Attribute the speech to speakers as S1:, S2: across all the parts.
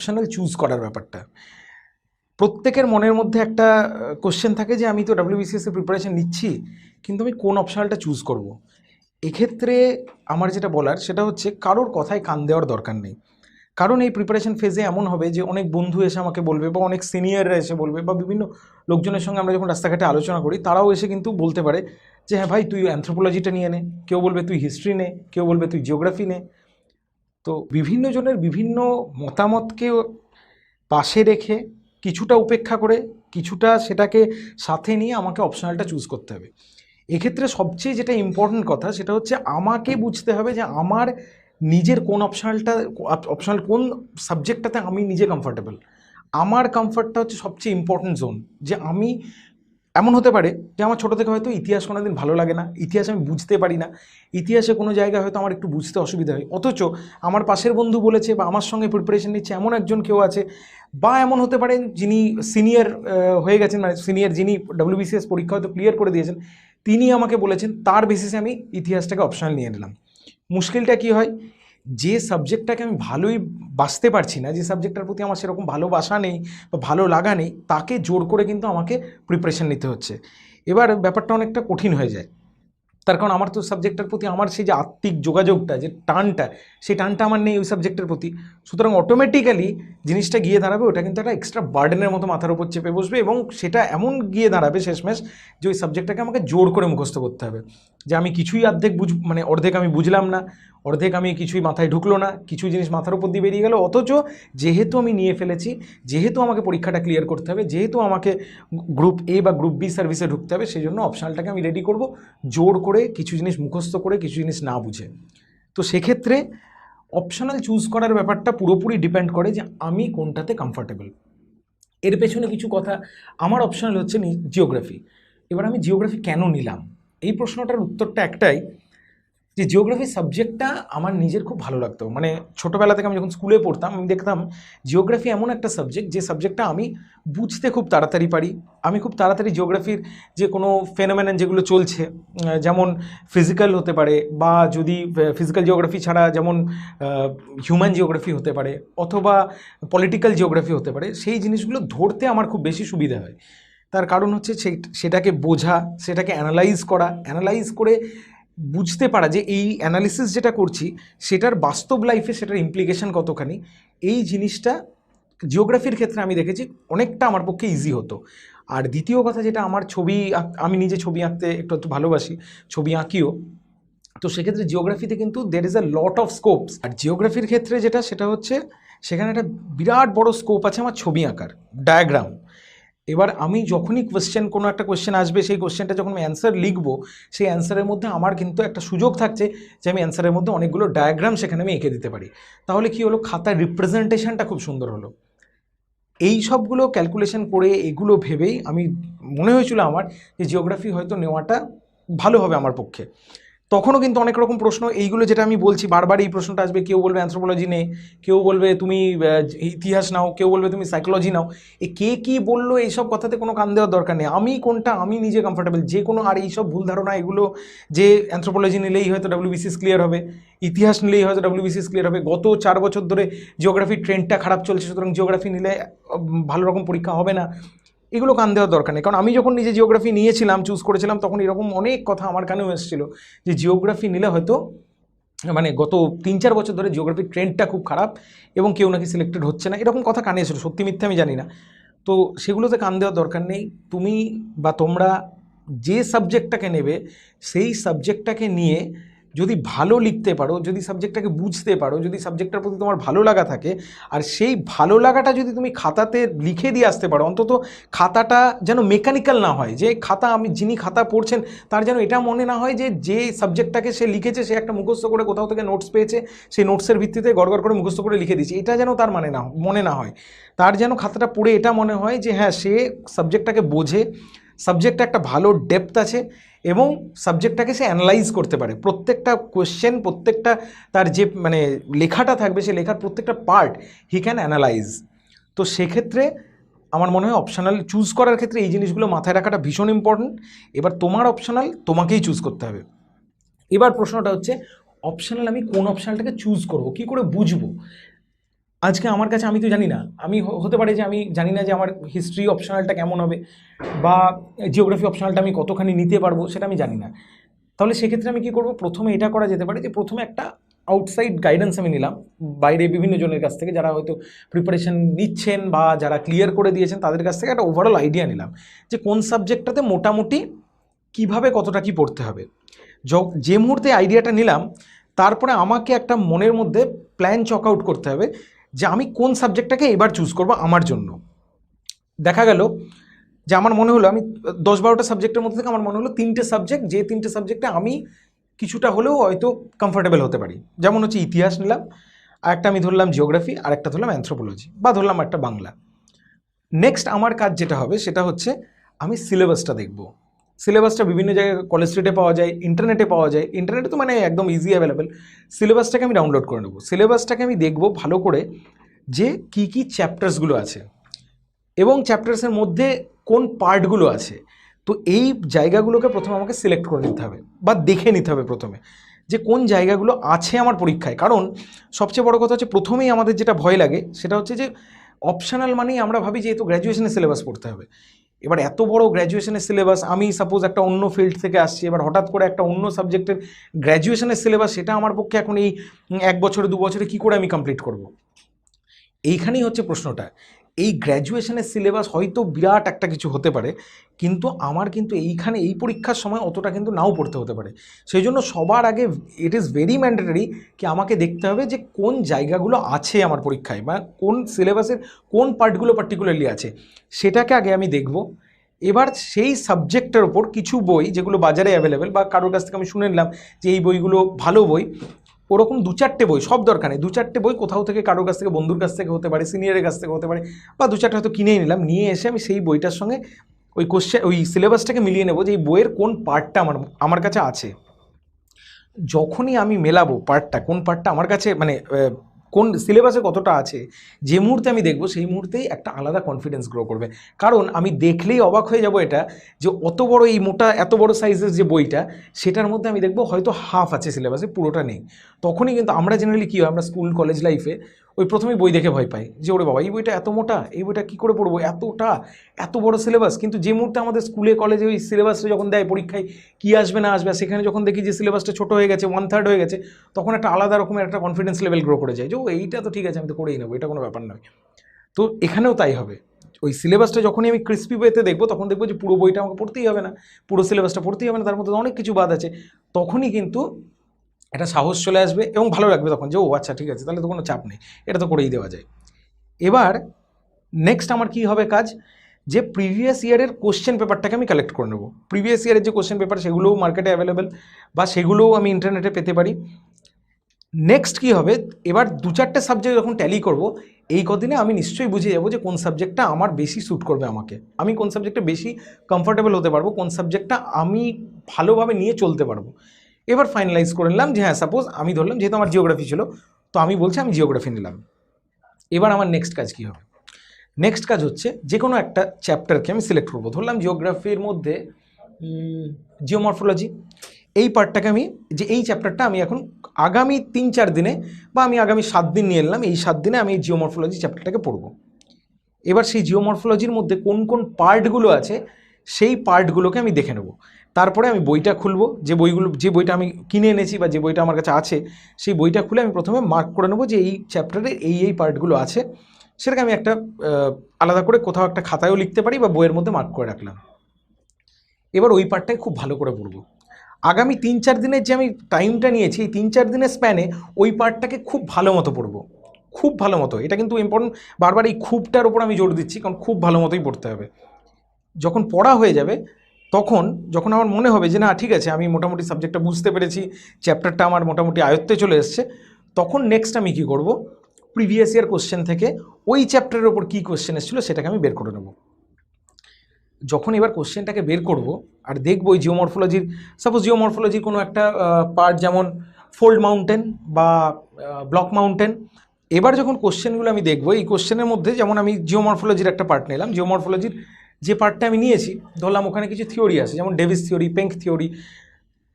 S1: Optional choose করার ব্যাপারটা। প্রত্যেকের মনের মধ্যে একটা কোশ্চেন থাকে যে, আমি তো ডাব্লিউবিসিএস এর প্রিপারেশন নিচ্ছি, কিন্তু আমি কোন অপশনালটা চুজ করব। এক্ষেত্রে আমার যেটা বলার, সেটা হচ্ছে কারোর কথায় কান দেওয়ার দরকার নেই। কারণ এই প্রিপারেশন ফেজে এমন হবে যে, অনেক বন্ধু এসে আমাকে বলবে বা অনেক সিনিয়ররা এসে বলবে বা বিভিন্ন লোকজনের সঙ্গে আমরা যখন রাস্তাঘাটে আলোচনা করি, তারাও এসে কিন্তু বলতে পারে যে হ্যাঁ ভাই, তুই অ্যান্থ্রোপোলজিটা নিয়ে নে। কেউ বলবে, তুই হিস্ট্রি নে। কেউ বলবে, তুই জিওগ্রাফি নে। তো বিভিন্ন জনের বিভিন্ন মতামতকে পাশে রেখে কিছুটা উপেক্ষা করে কিছুটা সেটাকে সাথে নিয়ে আমাকে অপশনালটা চুজ করতে হবে। এক্ষেত্রে সবচেয়ে যেটা ইম্পর্টেন্ট কথা সেটা হচ্ছে আমাকে বুঝতে হবে যে আমার নিজের কোন অপশনালটা অপশনাল কোন সাবজেক্টটাতে আমি নিজে কমফর্টেবল আমার কমফর্টটা হচ্ছে সবচেয়ে ইম্পর্টেন্ট জোন যে আমি এমন হতে পারে যে আমার ছোটো থেকে হয়তো ইতিহাস কোনো দিন ভালো লাগে না, ইতিহাস আমি বুঝতে পারি না, ইতিহাসে কোনো জায়গায় হয়তো আমার একটু বুঝতে অসুবিধা হয়। অথচ আমার পাশের বন্ধু বলেছে বা আমার সঙ্গে প্রিপারেশন নিচ্ছে এমন একজন কেউ আছে, বা এমন হতে পারেন যিনি সিনিয়র হয়ে গেছেন মানে সিনিয়র যিনি ডাব্লিউবিসিএস পরীক্ষা হয়তো ক্লিয়ার করে দিয়েছেন, তিনি আমাকে বলেছেন তার বেসিসে আমি ইতিহাসটাকে অপশনাল নিয়ে নিলাম। মুশকিলটা কি হয়? যে সাবজেক্টটাকে আমি ভালোই বাঁচতে পারছি না, যে সাবজেক্টটার প্রতি আমার সেরকম ভালোবাসা নেই বা ভালো লাগা নেই, তাকে জোর করে কিন্তু আমাকে প্রিপারেশান নিতে হচ্ছে। এবার ব্যাপারটা অনেকটা কঠিন হয়ে যায়। তার কারণ আমার তো সাবজেক্টটার প্রতি আমার সেই যে আত্মিক যোগাযোগটা, যে টানটা সেই টানটা আমার নেই ওই সাবজেক্টের প্রতি। সুতরাং অটোমেটিক্যালি জিনিসটা গিয়ে দাঁড়াবে, ওটা কিন্তু একটা এক্সট্রা বার্ডেনের মতো মাথার উপর চেপে বসবে এবং সেটা এমন গিয়ে দাঁড়াবে শেষমেশ যে ওই সাবজেক্টটাকে আমাকে জোর করে মুখস্থ করতে হবে। যে আমি কিছুই অর্ধেক বুঝ মানে অর্ধেক আমি বুঝলাম না, অর্ধেক আমি কিছুই মাথায় ঢুকলো না, কিছু জিনিস মাথার উপর দিয়ে বেরিয়ে গেল, অথচ যেহেতু আমি নিয়ে ফেলেছি, যেহেতু আমাকে পরীক্ষাটা ক্লিয়ার করতে হবে, যেহেতু আমাকে গ্রুপ এ বা গ্রুপ বি সার্ভিসে ঢুকতে হবে সেই জন্য অপশনালটাকে আমি রেডি করব, জোর করে কিছু জিনিস মুখস্থ করে, কিছু জিনিস না বুঝে। তো সেক্ষেত্রে অপশনাল চুজ করার ব্যাপারটা পুরোপুরি ডিপেন্ড করে যে আমি কোনটাতে কমফর্টেবল এর পেছনে কিছু কথা, আমার অপশনাল হচ্ছে জিওগ্রাফি এবার আমি জিওগ্রাফি কেন নিলাম? এই প্রশ্নটার উত্তরটা একটাই যে জিওগ্রাফি সাবজেক্টটা আমার নিজের খুব ভালো লাগতো। মানে ছোটোবেলা থেকে আমি যখন স্কুলে পড়তাম, আমি দেখতাম জিওগ্রাফি এমন একটা সাবজেক্ট যে সাবজেক্টটা আমি বুঝতে খুব তাড়াতাড়ি পারি। আমি খুব তাড়াতাড়ি জিওগ্রাফির যে কোনো ফেনোমেনন যেগুলো চলছে যেমন ফিজিক্যাল হতে পারে বা যদি ফিজিক্যাল জিওগ্রাফি ছাড়া যেমন হিউম্যান জিওগ্রাফি হতে পারে অথবা পলিটিক্যাল জিওগ্রাফি হতে পারে, সেই জিনিসগুলো ধরতে আমার খুব বেশি সুবিধা হয়। তার কারণ হচ্ছে সেটাকে বোঝা, সেটাকে অ্যানালাইজ করা অ্যানালাইজ করে বুঝতে পারা যে এই অ্যানালিসিস যেটা করছি, সেটার বাস্তব লাইফে সেটার ইমপ্লিকেশন কতখানি, এই জিনিসটা জিওগ্রাফির ক্ষেত্রে আমি দেখেছি অনেকটা আমার পক্ষে ইজি হতো। আর দ্বিতীয় কথা যেটা, আমার ছবি আমি নিজে ছবি আঁকতে একটু একটু ভালোবাসি, ছবি আঁকিও, তো সেক্ষেত্রে জিওগ্রাফিতে কিন্তু there is a lot of scopes আর জিওগ্রাফির ক্ষেত্রে যেটা, সেটা হচ্ছে, সেখানে একটা বিরাট বড় স্কোপ আছে আমার ছবি আঁকার ডায়াগ্রাম এবার আমি যখনই কোয়েশ্চেন কোনো একটা কোয়েশ্চেন আসবে, সেই কোয়েশ্চেনটা যখন আমি অ্যান্সার লিখব, সেই অ্যান্সারের মধ্যে আমার কিন্তু একটা সুযোগ থাকছে যে আমি অ্যান্সারের মধ্যে অনেকগুলো ডায়াগ্রাম সেখানে আমি এঁকে দিতে পারি। তাহলে কি হলো? খাতার রিপ্রেজেন্টেশনটা খুব সুন্দর হলো। এই সবগুলো ক্যালকুলেশন করে এগুলো ভেবেই আমি, মনে হয়েছিল আমার যে জিওগ্রাফি হয়তো নেওয়াটা ভালো হবে আমার পক্ষে। তখনও কিন্তু অনেক রকম প্রশ্ন, এইগুলো যেটা আমি বলছি বারবার এই প্রশ্নটা আসবে, কেউ বলবে অ্যান্থ্রোপোলজি নে কেউ বলবে তুমি ইতিহাস নাও, কেউ বলবে তুমি সাইকোলজি নাও, এ কে কী বলল এইসব কথাতে কোনো কান দেওয়ার দরকার নেই। আমি কোনটা, আমি নিজে কমফর্টেবল যে কোনো আর এইসব ভুল ধারণা, এগুলো যে অ্যান্থ্রোপোলজি নিলেই হয়তো ডাব্লিউবিসিএস ক্লিয়ার হবে, ইতিহাস নিলেই হয়তো ডাব্লিউবিসিএস ক্লিয়ার হবে, গত চার বছর ধরে জিওগ্রাফির ট্রেন্ডটা খারাপ চলছে, সুতরাং জিওগ্রাফি নিলে ভালো রকম পরীক্ষা হবে না এগুলো কান দেওয়ার দরকার নেই। কারণ আমি যখন নিজে জিওগ্রাফি নিয়েছিলাম চুজ করেছিলাম, তখন এরকম অনেক কথা আমার কানেও এসেছিল যে জিওগ্রাফি নিলে হয়তো মানে গত তিন চার বছর ধরে জিওগ্রাফির ট্রেন্ডটা খুব খারাপ এবং কেউ নাকি সিলেক্টেড হচ্ছে না। এরকম কথা কানে এসেছিল, সত্যি মিথ্যে আমি জানি না। তো সেগুলোতে কান দেওয়ার দরকার নেই। তুমি বা তোমরা যে সাবজেক্টটাকে নেবে, সেই সাবজেক্টটাকে নিয়ে যদি ভালো লিখতে পারো, যদি সাবজেক্টটাকে বুঝতে পারো, যদি সাবজেক্টটার প্রতি তোমার ভালো লাগা থাকে, আর সেই ভালো লাগাটা যদি তুমি খাতাতে লিখে দিয়ে আসতে পারো, অন্তত খাতাটা যেন মেকানিক্যাল না হয়, যে খাতা আমি, যিনি খাতা পড়ছেন, তার যেন এটা মনে না হয় যে যে সাবজেক্টটাকে সে লিখেছে, সে একটা মুখস্থ করে কোথাও থেকে নোটস পেয়েছে, সেই নোটসের ভিত্তিতে গড়গড় করে মুখস্থ করে লিখে দিয়েছে। এটা যেন তার মানে না, মনে না হয়। তার যেন খাতাটা পড়ে এটা মনে হয় যে হ্যাঁ সে সাবজেক্টটাকে বোঝে সাবজেক্টে একটা ভালো ডেপথ আছে এবং সাবজেক্টটাকে সে অ্যানালাইজ করতে পারে। প্রত্যেকটা কোয়েশ্চেন প্রত্যেকটা তার যে মানে লেখাটা থাকবে, সে লেখার প্রত্যেকটা পার্ট হি ক্যান অ্যানালাইজ তো সেক্ষেত্রে আমার মনে হয় অপশনাল চুজ করার ক্ষেত্রে এই জিনিসগুলো মাথায় রাখাটা ভীষণ ইম্পর্ট্যান্ট এবার তোমার অপশনাল তোমাকেই চুজ করতে হবে। এবার প্রশ্নটা হচ্ছে অপশনাল আমি কোন অপশনালটাকে চুজ করব? কি করে বুঝব? আজকে আমার কাছে, আমি তো জানি না। আমি হতে পারে যে আমি জানি না যে আমার হিস্ট্রি অপশনালটা কেমন হবে বা জিওগ্রাফি অপশনালটা আমি কতখানি নিতে পারব, সেটা আমি জানি না। তাহলে সেক্ষেত্রে আমি কি করব? প্রথমে এটা করা যেতে পারে যে প্রথমে একটা আউটসাইড গাইডেন্স আমি নিলাম। বাইরে বিভিন্ন জনের কাছ থেকে যারা হয়তো প্রিপারেশন নিচ্ছেন বা যারা ক্লিয়ার করে দিয়েছেন, তাদের কাছ থেকে একটা ওভারঅল আইডিয়া নিলাম যে কোন সাবজেক্টটাতে মোটামুটি কীভাবে কতটা কি পড়তে হবে। য- যে মুহূর্তে আইডিয়াটা নিলাম, তারপরে আমাকে একটা মনের মধ্যে প্ল্যান চক আউট করতে হবে যে আমি কোন সাবজেক্টটাকে এবার চুজ করব আমার জন্য। দেখা গেল যে আমার মনে হলো আমি দশ বারোটা সাবজেক্টের মধ্যে থেকে আমার মনে হলো তিনটে সাবজেক্ট, যে তিনটে সাবজেক্টে আমি কিছুটা হলেও হয়তো কমফোর্টেবল হতে পারি। যেমন হচ্ছে ইতিহাস নিলাম, আর একটা আমি ধরলাম জিওগ্রাফি আর একটা ধরলাম অ্যান্থ্রোপোলজি বা ধরলাম একটা বাংলা। নেক্সট আমার কাজ যেটা হবে সেটা হচ্ছে আমি সিলেবাসটা দেখব। সিলেবাসটা বিভিন্ন জায়গায় কলেজ স্ট্রিটে পাওয়া যায় ইন্টারনেটে পাওয়া যায়। ইন্টারনেটে তো মানে একদম ইজি অ্যাভেলেবেল সিলেবাসটাকে আমি ডাউনলোড করে নেব। সিলেবাসটাকে আমি দেখব ভালো করে যে কি কি চ্যাপ্টার্সগুলো আছে এবং চ্যাপ্টার্সের মধ্যে কোন পার্টগুলো আছে। তো এই জায়গাগুলোকে প্রথমে আমাকে সিলেক্ট করে নিতে হবে বা দেখে নিতে হবে প্রথমে যে কোন জায়গাগুলো আছে আমার পরীক্ষায়। কারণ সবচেয়ে বড় কথা হচ্ছে প্রথমেই আমাদের যেটা ভয় লাগে সেটা হচ্ছে যে অপশনাল মানেই আমরা ভাবি যে তো গ্র্যাজুয়েশনের সিলেবাস পড়তে হবে। এবার এত বড় গ্র্যাজুয়েশনের সিলেবাস আমি সাপোজ একটা অন্য ফিল্ড থেকে আসছি, এবার হঠাৎ করে একটা অন্য সাবজেক্টের গ্র্যাজুয়েশনের সিলেবাস সেটা আমার পক্ষে এখন এই এক বছরে, দু বছরে কী করে আমি কমপ্লিট করব? এইখানেই হচ্ছে প্রশ্নটা। এই গ্র্যাজুয়েশনের সিলেবাস হয়তো বিরাট একটা কিছু হতে পারে, কিন্তু আমার কিন্তু এইখানে এই পরীক্ষার সময় অতটা কিন্তু নাও পড়তে হতে পারে। সেই জন্য সবার আগে ইট ইজ ভেরি ম্যান্ডেটারি কি আমাকে দেখতে হবে যে কোন জায়গাগুলো আছে আমার পরীক্ষায় বা কোন সিলেবাসের কোন পার্টগুলো পার্টিকুলারলি আছে। সেটাকে আগে আমি দেখব। এবার সেই সাবজেক্টের ওপর কিছু বই যেগুলো বাজারে অ্যাভেলেবেল বা কারোর কাছ থেকে আমি শুনে নিলাম যে এই বইগুলো ভালো বই ওরকম দু চারটে বই, সব দরকার নেই। দু চারটে বই কোথাও থেকে, কারোর কাছ থেকে, বন্ধুর কাছ থেকে হতে পারে সিনিয়রের কাছ থেকে হতে পারে, বা দু চারটে হয়তো কিনেই নিলাম। নিয়ে এসে আমি সেই বইটার সঙ্গে ওই কোশ্চেন ওই সিলেবাসটাকে মিলিয়ে নেব যে এই বইয়ের কোন পার্টটা আমার আমার কাছে আছে। যখনই আমি মেলাবো পার্টটা কোন পার্টটা আমার কাছে মানে কোন সিলেবাসে কতটা আছে, যে মুহূর্তে আমি দেখব, সেই মুহূর্তেই একটা আলাদা কনফিডেন্স গ্রো করবে। কারণ আমি দেখলেই অবাক হয়ে যাব এটা, যে অত বড় এই মোটা, এত বড় সাইজের যে বইটা, সেটার মধ্যে আমি দেখব হয়তো হাফ আছে সিলেবাসে পুরোটা নেই। তখনই কিন্তু আমরা জেনারেলি কী হয়, আমরা স্কুল কলেজ লাইফে ওই প্রথমেই বই দেখে ভয় পাই যে, ওরে বাবা, এই বইটা এত মোটা, এই বইটা কী করে পড়ব? এতটা, এত বড় সিলেবাস কিন্তু যে মুহূর্তে আমাদের স্কুলে কলেজে ওই সিলেবাসটা যখন দেয় পরীক্ষায়, কী আসবে না আসবে? সেখানে যখন দেখি যে সিলেবাসটা ছোটো হয়ে গেছে ওয়ান থার্ড হয়ে গেছে, তখন একটা আলাদা রকমের একটা কনফিডেন্স লেভেল গ্রো করে যায় যে, ও, এইটা তো ঠিক আছে, আমি তো করেই নেব, এটা কোনো ব্যাপার নয়। তো এখানেও তাই হবে। ওই সিলেবাসটা যখনই আমি ক্রিস্পি ওয়েতে দেখব, তখন দেখব যে পুরো বইটা আমাকে পড়তেই হবে না, পুরো সিলেবাসটা পড়তেই হবে না, তার মধ্যে অনেক কিছু বাদ আছে। তখনই কিন্তু একটা সাহস চলে আসবে এবং ভালো লাগবে তখন যে, ও আচ্ছা ঠিক আছে, তাহলে তো কোনো চাপ নেই। এটা তো করেই দেওয়া যায়। এবার নেক্সট আমার কি হবে কাজ? যে প্রিভিয়াস ইয়ারের কোশ্চেন পেপারটাকে আমি কালেক্ট করে নেব। প্রিভিয়াস ইয়ারের যে কোশ্চেন পেপার সেগুলোও মার্কেটে অ্যাভেলেবেল বা সেগুলোও আমি ইন্টারনেটে পেতে পারি। নেক্সট কি হবে? এবার দু চারটে সাবজেক্ট যখন ট্যালি করব, এই কদিনে আমি নিশ্চয়ই বুঝে যাব যে, কোন সাবজেক্টটা আমার বেশি স্যুট করবে আমাকে। আমি কোন সাবজেক্টে বেশি কমফোর্টেবল হতে পারব, কোন সাবজেক্টটা আমি ভালোভাবে নিয়ে চলতে পারব। এবার ফাইনালাইজ করে নিলাম যে হ্যাঁ সাপোজ আমি ধরলাম যেহেতু আমার জিওগ্রাফি ছিল, তো আমি বলছি আমি জিওগ্রাফি নিলাম। এবার আমার নেক্সট কাজ কী হবে? নেক্সট কাজ হচ্ছে যে কোনো একটা চ্যাপ্টারকে আমি সিলেক্ট করব। ধরলাম জিওগ্রাফির মধ্যে জিওমরফোলজি এই পার্টটাকে আমি, যে এই চ্যাপ্টারটা আমি এখন আগামী তিন চার দিনে বা আমি আগামী সাত দিন নিয়ে এলাম, এই সাত দিনে আমি এই জিওমরফোলজি চ্যাপ্টারটাকে পড়ব। এবার সেই জিওমরফোলজির মধ্যে কোন কোন পার্টগুলো আছে সেই পার্টগুলোকে আমি দেখে নেব। তারপরে আমি বইটা খুলবো। যে বইগুলো, যে বইটা আমি কিনে এনেছি বা যে বইটা আমার কাছে আছে, সেই বইটা খুলে আমি প্রথমে মার্ক করে নেব যে এই চ্যাপ্টারে এই এই পার্টগুলো আছে। সেটাকে আমি একটা আলাদা করে কোথাও একটা খাতায়ও লিখতে পারি বা বইয়ের মধ্যে মার্ক করে রাখলাম। এবার ওই পার্টটাই খুব ভালো করে পড়ব। আগামী তিন, চার দিনের যে আমি টাইমটা নিয়েছি, এই তিন, চার দিনের স্প্যানে ওই পার্টটাকে খুব ভালো মতো পড়ব। খুব ভালো মতো। এটা কিন্তু ইম্পর্টেন্ট বারবার এই খুবটার ওপর আমি জোর দিচ্ছি, কারণ খুব ভালো মতোই পড়তে হবে। যখন পড়া হয়ে যাবে, তখন যখন আমার মনে হবে যে, না, ঠিক আছে, আমি মোটামুটি সাবজেক্টটা বুঝতে পেরেছি চ্যাপ্টারটা আমার মোটামুটি আয়ত্তে চলে এসছে, তখন নেক্সট আমি কী করব? প্রিভিয়াস ইয়ার কোশ্চেন থেকে ওই চ্যাপ্টারের ওপর কী কোশ্চেন এসেছিল সেটাকে আমি বের করে নেব। যখন এবার কোশ্চেনটাকে বের করব আর দেখব ওই জিওমরফোলজির সাপোজ জিওমরফোলজির কোনো একটা পার্ট যেমন ফোল্ড মাউন্টেন বা ব্লক মাউন্টেন এবার যখন কোশ্চেনগুলো আমি দেখব, এই কোশ্চেনের মধ্যে যেমন আমি জিওমরফোলজির একটা পার্ট নিলাম জিওমরফোলজির যে পার্টটা আমি নিয়েছি, ধরলাম ওখানে কিছু থিওরি আছে, যেমন ডেভিস থিওরি পেঙ্ক থিওরি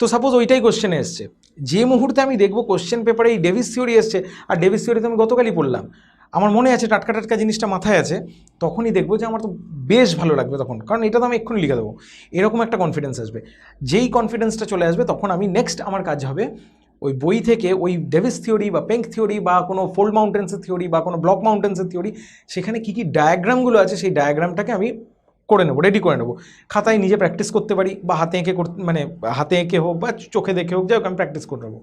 S1: তো সাপোজ ওইটাই কোশ্চেনে এসছে। যে মুহূর্তে আমি দেখব কোশ্চেন পেপারে এই ডেভিস থিওরি এসছে, আর ডেভিস থিওরি তো আমি গতকালই পড়লাম। আমার মনে আছে টাটকা টাটকা জিনিসটা মাথায় আছে, তখনই দেখব যে আমার তো বেশ ভালো লাগবে তখন। কারণ এটা তো আমি এক্ষুনি লিখে দেবো। এরকম একটা কনফিডেন্স আসবে। যেই কনফিডেন্সটা চলে আসবে, তখন আমি নেক্সট আমার কাজ হবে ওই বই থেকে ওই ডেভিস থিওরি বা পেঙ্ক থিওরি বা কোনো ফোল্ড মাউন্টেন্সের থিওরি বা কোনো ব্লক মাউন্টেন্সের থিওরি সেখানে কী কী ডায়াগ্রামগুলো আছে, সেই ডায়াগ্রামটাকে আমি করে নেব রেডি করে নেব। খাতায় নিজে প্র্যাকটিস করতে পারি বা হাতে এঁকে মানে হাতে এঁকে হোক বা চোখে দেখে হোক, যাই হোক আমি প্র্যাকটিস করে নেব।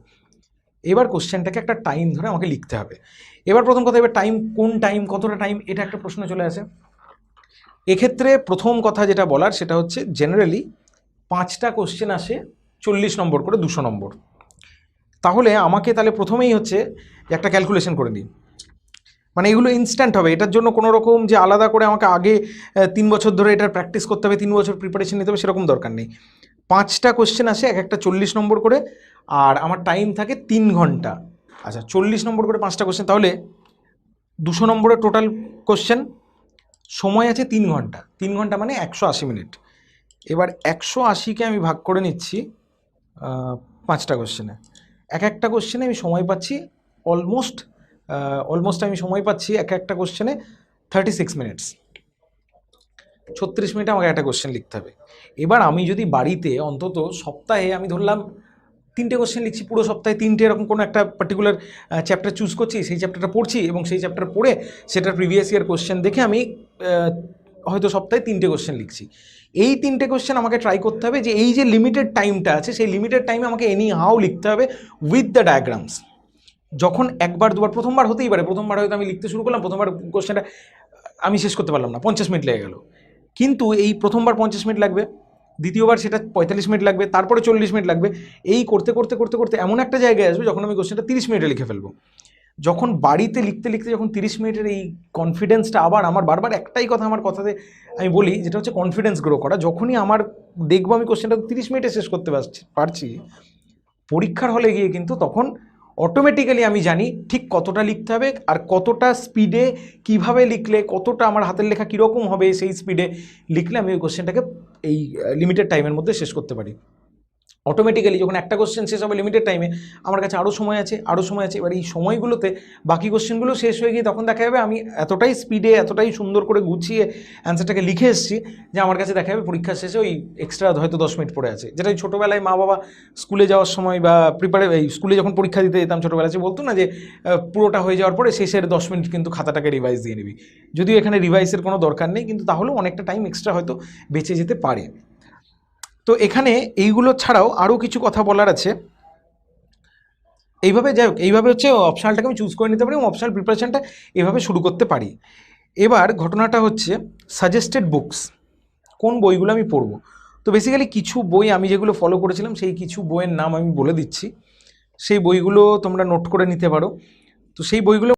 S1: এবার কোশ্চেনটাকে একটা টাইম ধরে আমাকে লিখতে হবে। এবার প্রথম কথা, এবার টাইম কোন টাইম কতটা টাইম এটা একটা প্রশ্ন চলে আসে। এক্ষেত্রে প্রথম কথা যেটা বলার, সেটা হচ্ছে জেনারেলি পাঁচটা কোশ্চেন আসে চল্লিশ নম্বর করে দুশো নম্বর। তাহলে আমাকে তাহলে প্রথমেই হচ্ছে একটা ক্যালকুলেশন করে নিই। মানে এগুলো ইনস্ট্যান্ট হবে। এটার জন্য কোনো রকম যে আলাদা করে আমাকে আগে তিন বছর ধরে এটার প্র্যাকটিস করতে হবে, তিন বছর প্রিপারেশন নিতে হবে, সেরকম দরকার নেই। পাঁচটা কোশ্চেন আসে, এক একটা চল্লিশ নম্বর করে, আর আমার টাইম থাকে তিন ঘণ্টা। আচ্ছা চল্লিশ নম্বর করে পাঁচটা কোশ্চেন তাহলে দুশো নম্বরের টোটাল কোশ্চেন সময় আছে তিন ঘণ্টা। তিন ঘণ্টা মানে একশো আশি মিনিট এবার একশো আশিকে আমি ভাগ করে নিচ্ছি পাঁচটা কোশ্চেনে এক একটা কোশ্চেনে আমি সময় পাচ্ছি অলমোস্ট অলমোস্ট আমি সময় পাচ্ছি এক একটা কোশ্চেনে থার্টি সিক্স মিনিটস ছত্রিশ মিনিটে আমাকে একটা কোশ্চেন লিখতে হবে। এবার আমি যদি বাড়িতে অন্তত সপ্তাহে আমি ধরলাম তিনটে কোশ্চেন লিখছি, পুরো সপ্তাহে তিনটে এরকম কোনো একটা পার্টিকুলার চ্যাপ্টার চুজ করছি, সেই চ্যাপ্টারটা পড়ছি এবং সেই চ্যাপ্টার পড়ে সেটার প্রিভিয়াস ইয়ার কোশ্চেন দেখে আমি হয়তো সপ্তাহে তিনটে কোশ্চেন লিখছি। এই তিনটে কোশ্চেন আমাকে ট্রাই করতে হবে যে এই যে লিমিটেড টাইমটা আছে, সেই লিমিটেড টাইমে আমাকে এনি হাও লিখতে হবে উইথ দ্য ডায়াগ্রামস যখন একবার, দুবার, প্রথমবার হতেই পারে, প্রথমবার হয়তো আমি লিখতে শুরু করলাম, প্রথমবার কোশ্চেনটা আমি শেষ করতে পারলাম না, পঞ্চাশ মিনিট লেগে গেল। কিন্তু এই প্রথমবার পঞ্চাশ মিনিট লাগবে, দ্বিতীয়বার সেটা পঁয়তাল্লিশ মিনিট লাগবে, তারপরে চল্লিশ মিনিট লাগবে, এই করতে করতে করতে করতে এমন একটা জায়গায় আসবে যখন আমি কোশ্চেনটা তিরিশ মিনিটে লিখে ফেলব। যখন বাড়িতে লিখতে লিখতে যখন তিরিশ মিনিটের এই কনফিডেন্সটা আবার আমার, বারবার একটাই কথা আমার কথাতে আমি বলি, যেটা হচ্ছে কনফিডেন্স গ্রো করা। যখনই আমার দেখব আমি কোশ্চেনটা তিরিশ মিনিটে শেষ করতে পারছি পারছি, পরীক্ষার হলে গিয়ে কিন্তু তখন অটোমেটিক্যালি আমি জানি ঠিক কতটা লিখতে হবে আর কতটা স্পিডে কীভাবে লিখলে, কতটা আমার হাতের লেখা কীরকম হবে সেই স্পিডে লিখলে আমি ওই কোশ্চেনটাকে এই লিমিটেড টাইমের মধ্যে শেষ করতে পারি। অটোমেটিক্যালি যখন একটা কোশ্চেন শেষ হবে লিমিটেড টাইমে আমার কাছে আরও সময় আছে আরও সময় আছে। এবার এই সময়গুলোতে বাকি কোশ্চেনগুলো শেষ হয়ে গিয়ে তখন দেখা যাবে আমি এতটাই স্পিডে এতটাই সুন্দর করে গুছিয়ে অ্যান্সারটাকে লিখে এসেছি যে আমার কাছে দেখা যাবে পরীক্ষার শেষে ওই এক্সট্রা হয়তো দশ মিনিট পড়ে আছে। যেটা ছোটোবেলায় মা বাবা স্কুলে যাওয়ার সময় বা প্রিপারে এই স্কুলে যখন পরীক্ষা দিতে যেতাম ছোটোবেলায় বলতো না যে পুরোটা হয়ে যাওয়ার পরে শেষের দশ মিনিট কিন্তু খাতাটাকে রিভাইজ দিয়ে নিবি। যদিও এখানে রিভাইসের কোনো দরকার নেই, কিন্তু তাহলেও অনেকটা টাইম এক্সট্রা হয়তো বেঁচে যেতে পারে। তো এখানে এইগুলো ছাড়াও আরও কিছু কথা বলার আছে। এইভাবে যাই হোক, এইভাবে হচ্ছে অপশনালটাকে আমি চুজ করে নিতে পারি এবং অপশনাল প্রিপারেশনটা এভাবে শুরু করতে পারি। এবার ঘটনাটা হচ্ছে সাজেস্টেড বুকস কোন বইগুলো আমি পড়ব? তো বেসিক্যালি কিছু বই আমি যেগুলো ফলো করেছিলাম, সেই কিছু বইয়ের নাম আমি বলে দিচ্ছি। সেই বইগুলো তোমরা নোট করে নিতে পারো। তো সেই বইগুলো